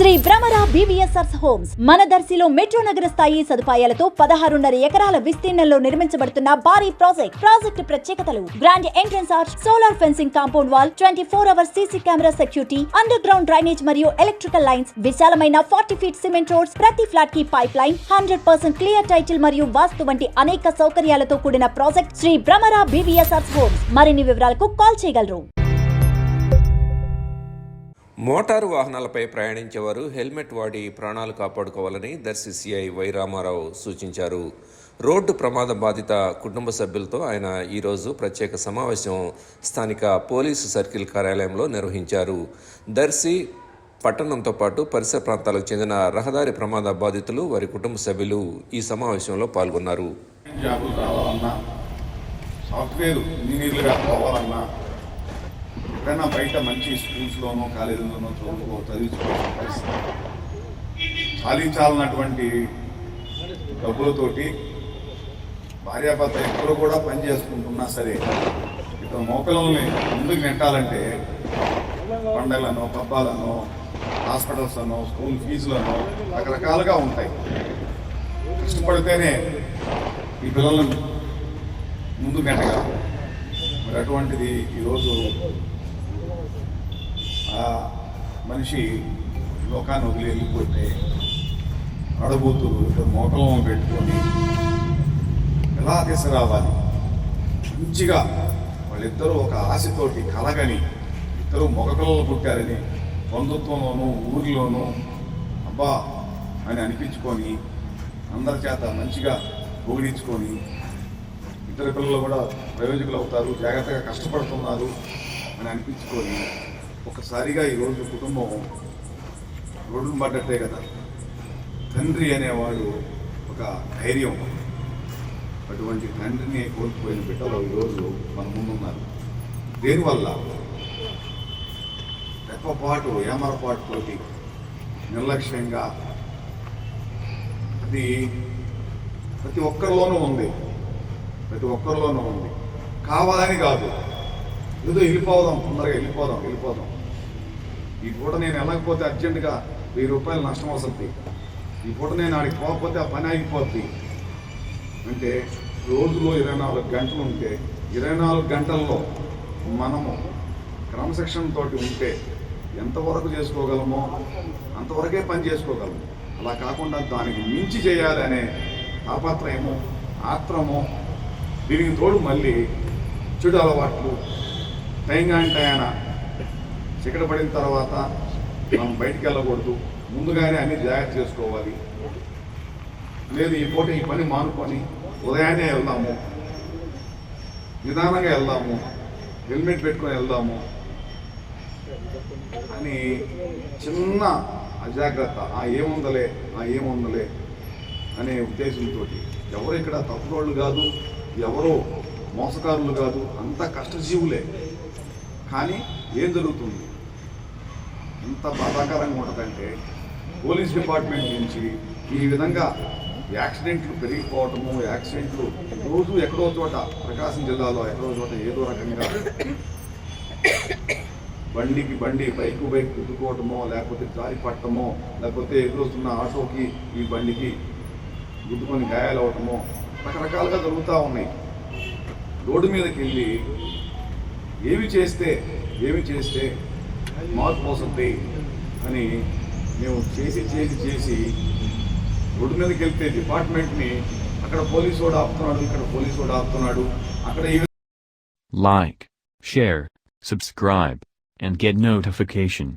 Shri Bhramara BVSR homes మన దర్శిలో metro నగర స్థాయి సదుపాయాలతో పదహారున్నర ఎకరాల విస్తీర్ణంలో నిర్మించబడుతున్న భారీ ప్రాజెక్ట్ ప్రాజెక్టు ప్రత్యేకతలు. Grand entrance arch solar fencing compound wall twenty four hour CC camera security under ground drainage మరియు ఎలక్ట్రికల్ లైన్స్ విశాలమైన ఫార్టీ ఫీట్ సిమెంట్ రోడ్స్ ప్రతి ఫ్లాట్కి pipe line hundred percent clear title మరియు వాస్తు వంటి అనేక సౌకర్యాలతో కూడిన project Shri Bhramara BVSR homes మరిన్ని వివరాలకు కాల్ చేయగలరు. మోటారు వాహనాలపై ప్రయాణించేవారు హెల్మెట్ వాడి ప్రాణాలు కాపాడుకోవాలని దర్శి సిఐ వై రామారావు సూచించారు. రోడ్డు ప్రమాద బాధిత కుటుంబ సభ్యులతో ఆయన ఈరోజు ప్రత్యేక సమావేశం స్థానిక పోలీసు సర్కిల్ కార్యాలయంలో నిర్వహించారు. దర్శి పట్టణంతో పాటు పరిసర ప్రాంతాలకు చెందిన రహదారి ప్రమాద బాధితులు వారి కుటుంబ సభ్యులు ఈ సమావేశంలో పాల్గొన్నారు. రావాలన్నా సాఫ్ట్వేర్ ఇంజనీర్లుగా ఎక్కడైనా బయట మంచి స్కూల్స్లోనో కాలేజీలోనో చదువుకో చదివించుకోవాల్సిన పరిస్థితి సాధించాలన్నటువంటి డబ్బులతోటి భార్యాభర్త ఎక్కడ కూడా పని చేసుకుంటున్నా సరే ఇక్కడ మోపిల్లల్ని ముందుకు నెట్టాలంటే పండగలను పబ్బాలను హాస్పిటల్స్ అనో స్కూల్ ఫీజులను రకరకాలుగా ఉంటాయి. కష్టపడితేనే ఈ పిల్లలను ముందు గంటగా మరి అటువంటిది ఈరోజు మనిషి లోకాన్ని వదిలి వెళ్ళిపోతే అడుగుతూ మోకలం పెట్టుకొని ఎలా తీసుకురావాలి? మంచిగా వాళ్ళిద్దరూ ఒక ఆశతోటి కలగని ఇద్దరు మొగపిల్లలు పుట్టారని బంధుత్వంలోనూ ఊరిలోనూ అబ్బా అని అనిపించుకొని అందరి చేత మంచిగా పొగిడించుకొని ఇద్దరు పిల్లలు కూడా ప్రయోజకులు అవుతారు జాగ్రత్తగా కష్టపడుతున్నారు అని అనిపించుకొని ఒకసారిగా ఈరోజు కుటుంబం రోడ్డు పడ్డట్టే కదా తండ్రి అనేవాడు ఒక ధైర్యం. అటువంటి తండ్రిని కోల్పోయిన బిడ్డలు ఈరోజు మన ముందున్నారు. దేనివల్ల రెప్పపాటు ఏమరపాటుతోటి నిర్లక్ష్యంగా అది ప్రతి ఒక్కరిలోనూ ఉంది. ప్రతి ఒక్కరిలోనూ ఉంది. కావాలని కాదు. ఏదో వెళ్ళిపోదాం తొందరగా వెళ్ళిపోదాం వెళ్ళిపోదాం. ఈ పూట నేను వెళ్ళకపోతే అర్జెంటుగా వెయ్యి రూపాయలు నష్టం వస్తుంది. ఈ పూట నేను ఆడికి పోకపోతే ఆ పని ఆగిపోద్ది. అంటే రోజులో ఇరవై నాలుగు గంటలు ఉంటే ఇరవై నాలుగు గంటల్లో మనము క్రమశిక్షణ తోటి ఉంటే ఎంతవరకు చేసుకోగలమో అంతవరకే పని చేసుకోగలము అలా కాకుండా దానికి మించి చేయాలి అనే తాపత్రయము ఆత్రము దీనికి తోడు మళ్ళీ చెడు అలవాట్లు టైం అంటే ఆయన చికట పడిన తర్వాత మనం బయటికి వెళ్ళకూడదు. ముందుగానే అన్ని జాగ్రత్త చేసుకోవాలి. లేదు ఈ పూట ఈ పని మానుకొని ఉదయాన్నే వెళ్దాము. నిదానంగా వెళ్దాము. హెల్మెట్ పెట్టుకొని వెళ్దాము. అని చిన్న అజాగ్రత్త. ఆ ఏముందలే ఆ ఏముందలే అనే ఉద్దేశంతో ఎవరు ఇక్కడ తప్పుడోళ్ళు కాదు ఎవరో మోసకారులు కాదు అంతా కష్టజీవులే. కానీ ఏం జరుగుతుంది? ఎంత బాధాకరంగా ఉంటుందంటే పోలీస్ డిపార్ట్మెంట్ నుంచి ఈ విధంగా యాక్సిడెంట్లు పెరిగిపోవటము యాక్సిడెంట్లు రోజు ఎక్కడో చోట ప్రకాశం జిల్లాలో ఎక్కడో చోట ఏదో రకంగా బండికి బండి బైక్ బైక్ గుద్దుకోవటమో లేకపోతే జారి పట్టమో లేకపోతే ఎదురొస్తున్న ఆటోకి ఈ బండికి గుద్దుకొని గాయాలవటమో రకరకాలుగా జరుగుతూ ఉన్నాయి. రోడ్డు మీదకి వెళ్ళి ఏమి చేస్తే ఏమి చేస్తే మార్పు వస్తుంది అని మేము చేసి చేసి చేసి రోడ్డు మీదకి వెళ్తే డిపార్ట్మెంట్ని అక్కడ పోలీసు వాడు ఆపుతున్నాడు ఇక్కడ పోలీసు వాడు ఆపుతున్నాడు అక్కడ like share subscribe and get notification.